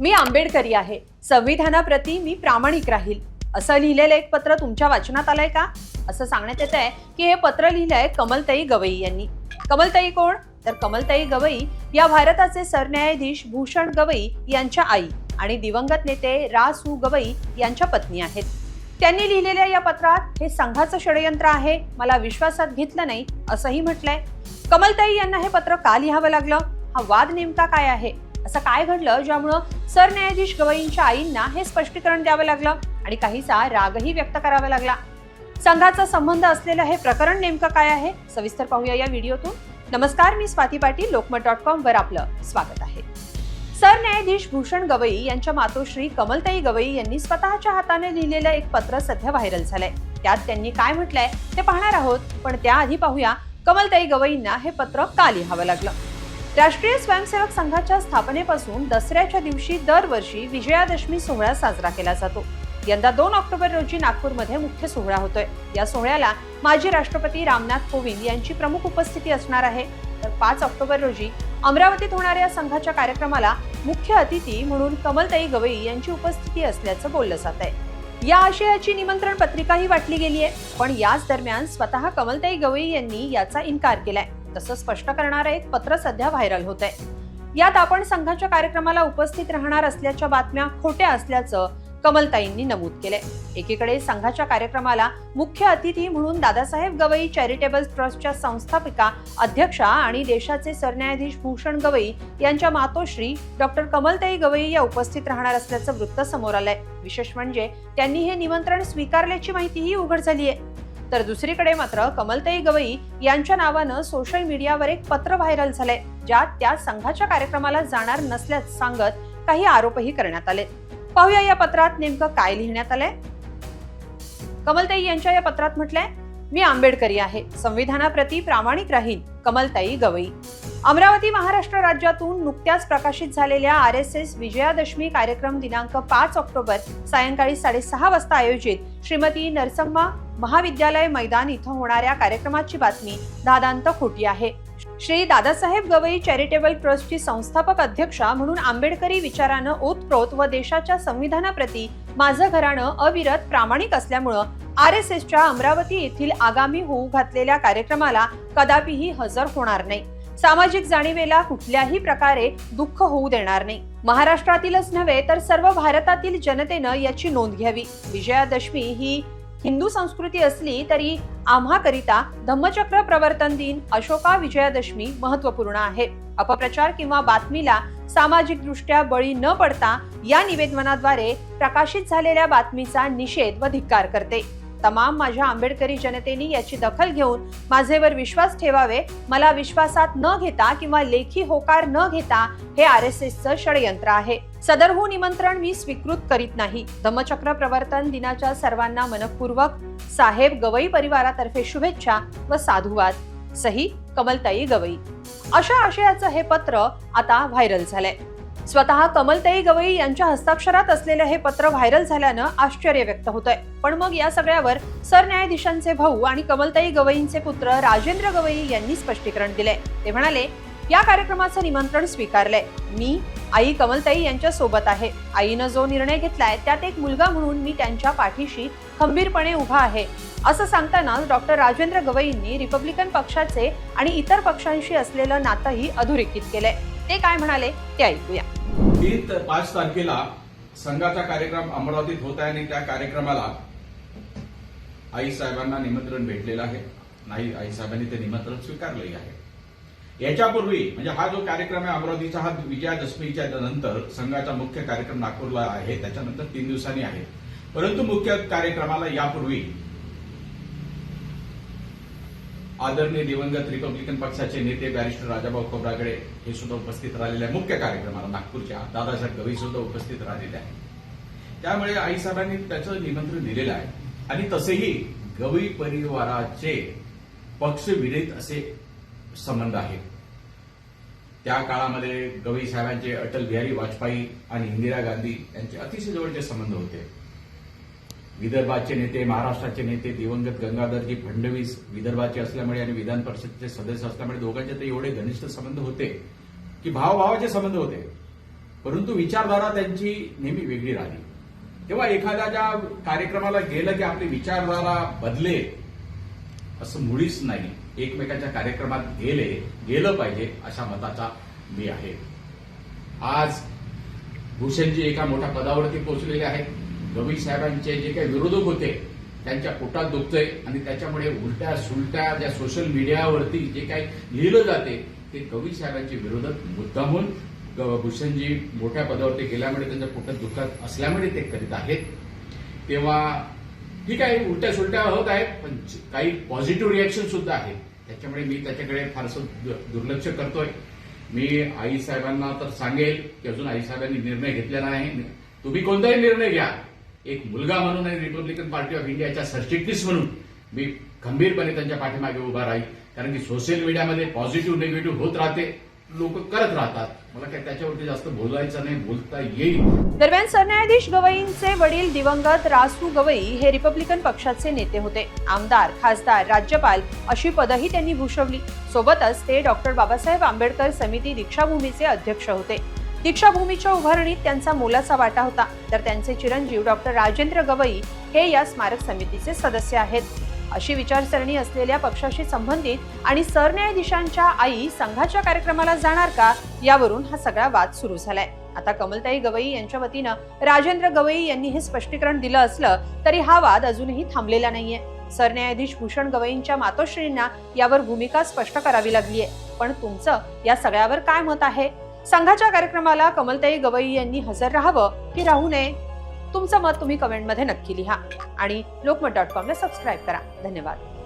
मी आंबेडकरी आहे. संविधानाप्रती मी प्रामाणिक राहील. असं लिहिलेलं एक पत्र तुमच्या वाचनात आलंय का? असं सांगण्यात येत आहे की हे पत्र लिहिलंय कमलताई गवई यांनी. कमलताई कोण? तर कमलताई गवई या भारताचे सरन्यायाधीश भूषण गवई यांच्या आई आणि दिवंगत नेते रा सु गवई यांच्या पत्नी आहेत. त्यांनी लिहिलेल्या या पत्रात हे संघाचं षडयंत्र आहे. मला विश्वासात घेतलं नाही असंही म्हटलंय. कमलताई यांना हे पत्र का लिहावं लागलं? हा वाद नेमका काय आहे? असं काय घडलं ज्यामुळं सरन्यायाधीश गवईंच्या आईंना हे स्पष्टीकरण द्यावं लागलं आणि काहीसा रागही व्यक्त करावा लागला. संघाचा संबंध असलेलं हे प्रकरण नेमकं काय आहे? सविस्तर पाहूया या व्हिडिओतून. नमस्कार मी स्वाती पाटील लोकमत डॉट कॉम वर आपलं स्वागत आहे. सरन्यायाधीश भूषण गवई यांच्या मातोश्री कमलताई गवई यांनी स्वतःच्या हाताने लिहिलेलं एक पत्र सध्या व्हायरल झालंय. त्यात त्यांनी काय म्हटलंय ते पाहणार आहोत पण त्याआधी पाहूया कमलताई गवईंना हे पत्र का लिहावं लागलं? राष्ट्रीय स्वयंसेवक संघाच्या स्थापनेपासून दसऱ्याच्या दिवशी दरवर्षी विजयादशमी सोहळा साजरा केला जातो. यंदा दोन ऑक्टोबर रोजी नागपूरमध्ये मुख्य सोहळा होतोय. या सोहळ्याला माजी राष्ट्रपती रामनाथ कोविंद यांची प्रमुख उपस्थिती असणार आहे. तर पाच ऑक्टोबर रोजी अमरावतीत होणाऱ्या संघाच्या कार्यक्रमाला मुख्य अतिथी म्हणून कमलताई गवई यांची उपस्थिती असल्याचं बोललं जात आहे या आशयाची निमंत्रण पत्रिकाही वाटली गेली आहे पण याच दरम्यान स्वतः कमलताई गवई यांनी याचा इन्कार केलाय. तसं स्पष्ट करणारं एक पत्र सध्या व्हायरल होत आहे यात आपण संघाच्या कार्यक्रमाला उपस्थित राहणार असल्याच्या बातम्या खोट्या असल्याचं कमलताईंनी नमूद केलंय. एकीकडे संघाच्या कार्यक्रमाला मुख्य अतिथी म्हणून दादासाहेब गवई चॅरिटेबल ट्रस्टच्या संस्थापिका अध्यक्षा आणि देशाचे सरन्यायाधीश भूषण गवई यांच्या मातोश्री डॉक्टर कमलताई गवई या उपस्थित राहणार असल्याचं वृत्त समोर आलंय. विशेष म्हणजे त्यांनी हे निमंत्रण स्वीकारल्याची माहितीही उघड झाली आहे तर दुसरीकडे मात्र कमलताई गवई यांच्या नावानं सोशल मीडियावर एक पत्र व्हायरल झालंय ज्यात त्या संघाच्या कार्यक्रमाला जाणार नसल्याचं सांगत काही आरोपही करण्यात आले. पाहूया या पत्रात नेमकं काय लिहिण्यात आलंय. कमलताई यांच्या या पत्रात म्हटलंय मी आंबेडकरी आहे संविधानाप्रती प्रामाणिक राहील कमलताई गवई. अमरावती महाराष्ट्र राज्यातून नुकत्याच प्रकाशित झालेल्या आर एस एस विजयादशमी कार्यक्रम दिनांक पाच ऑक्टोबर सायंकाळी साडेसहा वाजता आयोजित श्रीमती नरसम्मा महाविद्यालय मैदान इथं होणाऱ्या कार्यक्रमाची बातमी दादांत खोटी आहे. श्री दादासाहेब गवई चॅरिटेबल ट्रस्टची संस्थापक अध्यक्षा म्हणून आंबेडकरी विचारानं ओतप्रोत व देशाच्या संविधानाप्रती माझं घराणं अविरत प्रामाणिक असल्यामुळं आर एस एसच्या अमरावती येथील आगामी होऊ घातलेल्या कार्यक्रमाला कदापिही हजर होणार नाही. सामाजिक जाणीवेला कुठल्याही प्रकारे दुःख होऊ देणार नाही. महाराष्ट्रातीलच नव्हे तर सर्व भारतातील जनतेनं याची नोंद घ्यावी. विजयादशमी ही हिंदू संस्कृती असली तरी आम्हाकरिता धम्मचक्र प्रवर्तन दिन अशोका विजयादशमी महत्त्वपूर्ण आहे. अपप्रचार किंवा बातमीला सामाजिक दृष्ट्या बळी न पडता या निवेदनाद्वारे प्रकाशित झालेल्या बातमीचा निषेध व धिक्कार करते. तमाम माझ्या आंबेडकरी जनतेने याची दखल घेऊन माझेवर विश्वास ठेवावे मला विश्वासात न घेता किंवा लेखी होकार न घेता हे आर एस एसचं षडयंत्र आहे. सदरहू हो निमंत्रण मी स्वीकृत करीत नाही. धम्मचक्र प्रवर्तन दिनाच्या सर्वांना मनपूर्वक साहेब गवई परिवारातर्फे शुभेच्छा व साधुवाद. सही कमलताई गवई. अशा आशयाचं हे पत्र आता व्हायरल झालंय. स्वतः कमलताई गवई यांच्या हस्ताक्षरात असलेलं हे पत्र व्हायरल झाल्यानं आश्चर्य व्यक्त होतंय. पण मग या सगळ्यावर सरन्यायाधीशांचे भाऊ आणि कमलताई गवईंचे पुत्र राजेंद्र गवई यांनी स्पष्टीकरण दिलंय. ते म्हणाले या कार्यक्रमाचं निमंत्रण स्वीकारलंय. मी आई कमलताई यांच्या सोबत आहे. आईनं जो निर्णय घेतलाय त्यात एक मुलगा म्हणून मी त्यांच्या पाठीशी खंबीरपणे उभा आहे. असं सांगतानाच डॉक्टर राजेंद्र गवईंनी रिपब्लिकन पक्षाचे आणि इतर पक्षांशी असलेलं नातंही अधोरेखित केलंय. ते काय म्हणाले ते ऐकूया. तीन पाच तारखेला संघाचा कार्यक्रम अमरावतीत होत आहे आणि त्या कार्यक्रमाला आई साहेबांना निमंत्रण भेटलेलं आहे. नाही आई साहेबांनी ते निमंत्रण स्वीकारलंही आहे. याच्यापूर्वी म्हणजे हा जो कार्यक्रम आहे अमरावतीचा हा विजयादशमीच्या नंतर संघाचा मुख्य कार्यक्रम नागपूरला आहे. त्याच्यानंतर तीन दिवसांनी आहे. परंतु मुख्य कार्यक्रमाला यापूर्वी आदरणीय दिवंगत रिपब्लिकन पक्षाचे नेते बॅरिस्टर राजाभाऊ खोब्रागडे हे सुद्धा उपस्थित राहिलेले आहे मुख्य कार्यक्रमाला नागपूरच्या दादासाहेब गवई सुद्धा उपस्थित राहिलेले आहे त्यामुळे आईसाहेबांनी त्याचं निमंत्रण दिलेलं आहे. आणि तसेही गवई परिवाराचे पक्षविरहित असे संबंध आहेत. त्या काळामध्ये गवई साहेबांचे अटल बिहारी वाजपेयी आणि इंदिरा गांधी यांचे अतिशय जवळचे संबंध होते. विदर्भाचे नेते महाराष्ट्राचे नेते दिवंगत गंगाधरजी फडणवीस विदर्भाचे असल्यामुळे आणि विधान परिषदेचे सदस्य असल्यामुळे दोघांचे ते एवढे घनिष्ठ संबंध होते की भावभावाचे संबंध होते. परंतु विचारधारा त्यांची नेहमी वेगळी राहिली. तेव्हा एखाद्या कार्यक्रमाला गेलं की आपली विचारधारा बदले असं मुळीच नाही. एकमेकाच्या कार्यक्रमात गेले गेलं पाहिजे अशा मताचा मी आहे. आज भूषणजी एका मोठ्या पदावरती पोहोचलेले आहेत. गवी साहेबांचे जे काही विरोधक होते त्यांच्या पोटात दुखतंय आणि त्याच्यामुळे उलट्या सुलट्या ज्या सोशल मीडियावरती जे काही लिहिलं जाते ते कवी साहेबांचे विरोधक मुद्दामून भूषणजी मोठ्या पदावरती गेल्यामुळे त्यांच्या पोटात दुखत असल्यामुळे ते करीत आहेत. तेव्हा ठीक आहे उलट्या सुलट्या होत आहेत पण काही पॉझिटिव्ह रिॲक्शन सुद्धा आहेत. त्याच्यामुळे मी त्याच्याकडे फारसं दु- दुर्लक्ष करतोय. मी आई साहेबांना तर सांगेल की अजून आई साहेबांनी निर्णय घेतलेला नाही. तुम्ही कोणताही निर्णय घ्या. एक मुलगा म्हणून आणि रिपब्लिकन पार्टी ऑफ इंडियाच्या सरचिटणीस म्हणून मी खंबीरपणे त्यांच्या पाठीमागे उभा राहील. कारण की सोशल मीडियामध्ये पॉझिटिव्ह निगेटिव्ह होत राहते. लोक करत राहतात. मला काय त्याच्यावरती जास्त बोलायचं नाही बोलता येईल. दरम्यान सरन्यायाधीश गवईंचे वडील दिवंगत रासू गवई हे रिपब्लिकन पक्षाचे नेते होते. आमदार खासदार राज्यपाल अशी पदही त्यांनी भूषवली. सोबतच ते डॉक्टर बाबासाहेब आंबेडकर समिती दीक्षाभूमीचे अध्यक्ष होते. दीक्षाभूमीच्या उभारणीत त्यांचा मोलाचा वाटा होता. तर त्यांचे चिरंजीव डॉक्टर राजेंद्र गवई हे या स्मारक समितीचे सदस्य आहेत. अशी विचारसरणी असलेल्या पक्षाशी संबंधित आणि सरन्यायाधीशांच्या आई संघाच्या कार्यक्रमाला जाणार का यावरून हा सगळा वाद सुरू झालाय. आता कमलताई गवई यांच्या वतीनं राजेंद्र गवई यांनी हे स्पष्टीकरण दिलं असलं तरी हा वाद अजूनही थांबलेला नाहीये. सरन्यायाधीश भूषण गवईंच्या मातोश्रींना यावर भूमिका स्पष्ट करावी लागलीय. पण तुमचं या सगळ्यावर काय मत आहे? संघाच्या कार्यक्रमाला कमलताई गवई यांनी हजर राहावं की राहू नये? तुमचं मत तुम्ही कमेंटमध्ये नक्की लिहा. आणि लोकमत डॉट कॉमला सबस्क्राईब करा. धन्यवाद.